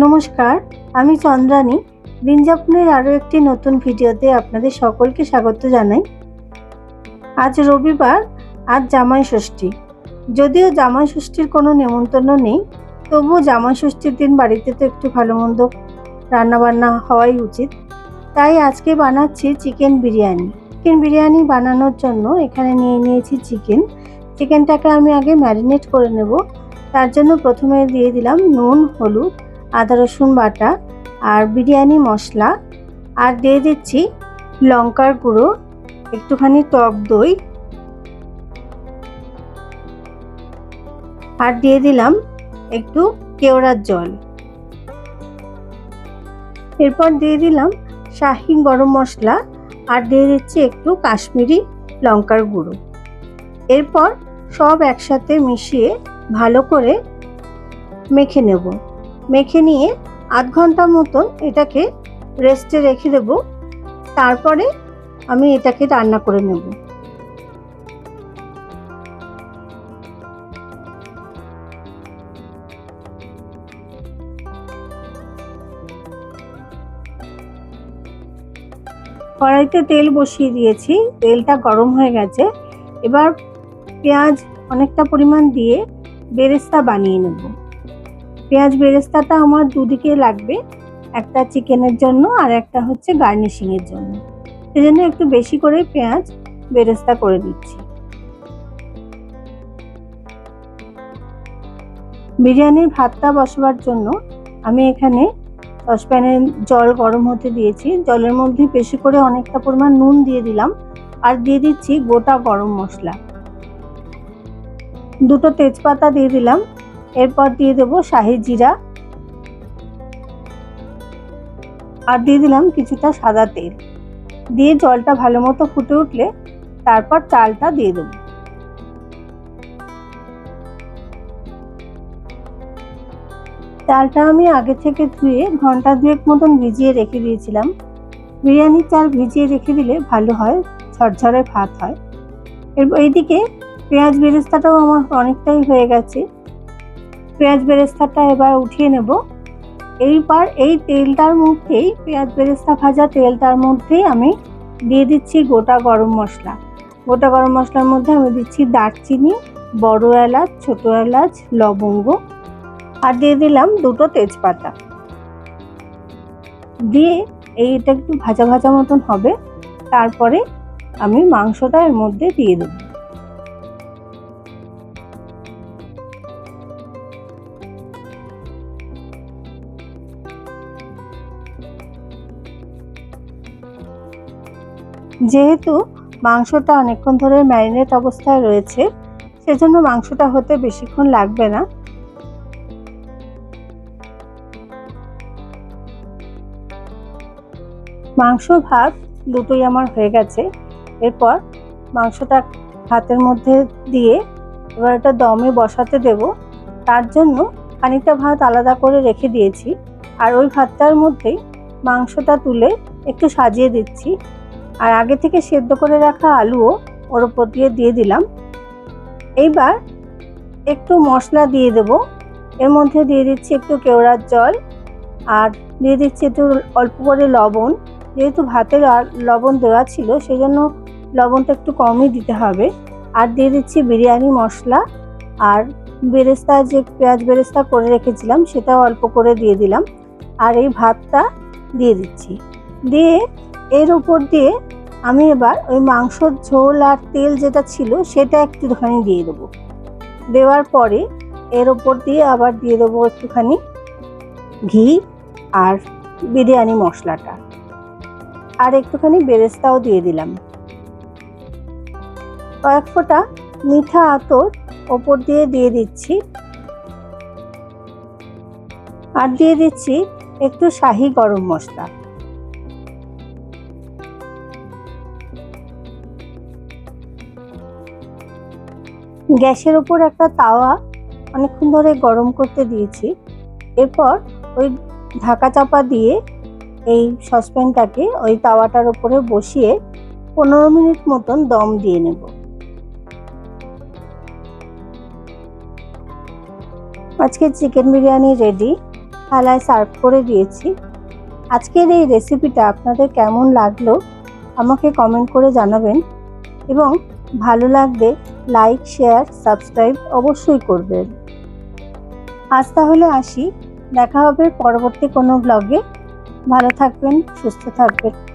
নমস্কার, আমি চন্দ্রানী। দিনযাপনের আরও একটি নতুন ভিডিওতে আপনাদের সকলকে স্বাগত জানাই। আজ রবিবার, আজ জামাই ষষ্ঠী। যদিও জামাই ষষ্ঠীর কোনো নেমন্তন্ন নেই, তবুও জামাই ষষ্ঠীর দিন বাড়িতে তো একটু ভালো মন্দ রান্নাবান্না হওয়াই উচিত। তাই আজকে বানাচ্ছি চিকেন বিরিয়ানি। চিকেন বিরিয়ানি বানানোর জন্য এখানে নিয়ে নিয়েছি চিকেন। চিকেনটাকে আমি আগে ম্যারিনেট করে নেব। তার জন্য প্রথমে দিয়ে দিলাম নুন, হলুদ আদা রসুন বাটা আর বিরিয়ানি মশলা। আর দিয়ে দিচ্ছি লঙ্কার গুঁড়ো, একটুখানি টক দই। আর দিয়ে দিলাম একটু কেওড়ার জল। এরপর দিয়ে দিলাম শাহি গরম মশলা আর দিয়ে দিচ্ছি একটু কাশ্মীরি লঙ্কার গুঁড়ো। এরপর সব একসাথে মিশিয়ে ভালো করে মেখে নেব। মেখে নিয়ে আধ ঘণ্টা মতন এটাকে রেস্টে রেখে দেব। তারপরে আমি এটাকে রান্না করে নেব। কড়াইতে তেল বসিয়ে দিয়েছি, তেলটা গরম হয়ে গেছে। এবার পেঁয়াজ অনেকটা পরিমাণ দিয়ে বেরেস্তা বানিয়ে নেব। পেঁয়াজ বেরেস্তাটা আমার দুদিকে লাগবে, একটা চিকেনের জন্য আর একটা হচ্ছে গার্নিশিংয়ের জন্য। সেজন্য একটু বেশি করে পেঁয়াজ বেরেস্তা করে দিচ্ছি। বিরিয়ানির ভাতটা বসবার জন্য আমি এখানে সসপ্যানে জল গরম হতে দিয়েছি। জলের মধ্যে বেশি করে অনেকটা পরিমাণ নুন দিয়ে দিলাম আর দিয়ে দিচ্ছি গোটা গরম মশলা। দুটো তেজপাতা দিয়ে দিলাম। এরপর দিয়ে দেবো শাহি জিরা। আর দিয়ে দিলাম কিছুটা সাদা তেল। দিয়ে জলটা ভালো মতো ফুটে উঠলে তারপর চালটা দিয়ে দেবো। চালটা আমি আগে থেকে ধুয়ে ঘণ্টা দুয়েক মতন ভিজিয়ে রেখে দিয়েছিলাম। বিরিয়ানির চাল ভিজিয়ে রেখে দিলে ভালো হয়, ঝরঝরে ভাত হয়। এরপর এইদিকে পেঁয়াজ বেরেস্তাটাও আমার অনেকটাই হয়ে গেছে। পেঁয়াজ বেরেস্তাটা এবার উঠিয়ে নেব। এইবার এই তেলটার মধ্যেই পেঁয়াজ বেরেস্তা ভাজা তেলটার মধ্যেই আমি দিয়ে দিচ্ছি গোটা গরম মশলা। গোটা গরম মশলার মধ্যে আমি দিচ্ছি দারচিনি, বড় এলাচ, ছোট এলাচ, লবঙ্গ আর দিয়ে দিলাম দুটো তেজপাতা। দিয়ে এইটা একটু ভাজা ভাজা মতন হবে। তারপরে আমি মাংসটা এর মধ্যে দিয়ে দেবো। যেহেতু মাংসটা অনেকক্ষণ ধরে ম্যারিনেট অবস্থায় রয়েছে, সেজন্য মাংসটা হতে বেশিক্ষণ লাগবে না। মাংস ভাত দুটোই আমার হয়ে গেছে। এরপর মাংসটা ভাতের মধ্যে দিয়ে এবার এটা দমে বসাতে দেব। তার জন্য খানিকটা ভাত আলাদা করে রেখে দিয়েছি। আর ওই ভাতটার মধ্যেই মাংসটা তুলে একটু সাজিয়ে দিচ্ছি। আর আগে থেকে সেদ্ধ করে রাখা আলুও ওর ওপর দিয়ে দিয়ে দিলাম। এইবার একটু মশলা দিয়ে দেব। এর মধ্যে দিয়ে দিচ্ছি একটু কেওড়ার জল আর দিয়ে দিচ্ছি একটু অল্প করে লবণ। যেহেতু ভাতে লবণ দেওয়া ছিল সেই জন্য লবণটা একটু কমই দিতে হবে। আর দিয়ে দিচ্ছি বিরিয়ানি মশলা আর বেরেস্তা যে পেঁয়াজ বেরেস্তা করে রেখেছিলাম, সেটাও অল্প করে দিয়ে দিলাম। আর এই ভাতটা দিয়ে দিচ্ছি। দিয়ে এর উপর দিয়ে আমি এবার ওই মাংসর ঝোল আর তেল যেটা ছিল সেটা একটুখানি দিয়ে দেবো। দেওয়ার পরে এর ওপর দিয়ে আবার দিয়ে দেবো একটুখানি ঘি আর বিরিয়ানি মশলাটা। আর একটুখানি বেরেস্তাও দিয়ে দিলাম। কয়েক ফোঁটা মিঠা আতর ওপর দিয়ে দিয়ে দিচ্ছি। আর দিয়ে দিচ্ছি একটু শাহি গরম মশলা। গ্যাসের ওপর একটা তাওয়া অনেকক্ষণ ধরে গরম করতে দিয়েছি। এরপর ওই ঢাকা চাপা দিয়ে এই সসপ্যানটাকে ওই তাওয়াটার ওপরে বসিয়ে পনেরো মিনিট মতন দম দিয়ে নেব। আজকে চিকেন বিরিয়ানি রেডি, থালায় সার্ভ করে দিয়েছি। আজকের এই রেসিপিটা আপনাদের কেমন লাগল আমাকে কমেন্ট করে জানাবেন এবং ভালো লাগলে লাইক, শেয়ার, সাবস্ক্রাইব অবশ্যই করবেন। আজ তাহলে আসি। দেখা হবে পরবর্তী কোনো ব্লগে ভালো থাকবেন, সুস্থ থাকবেন।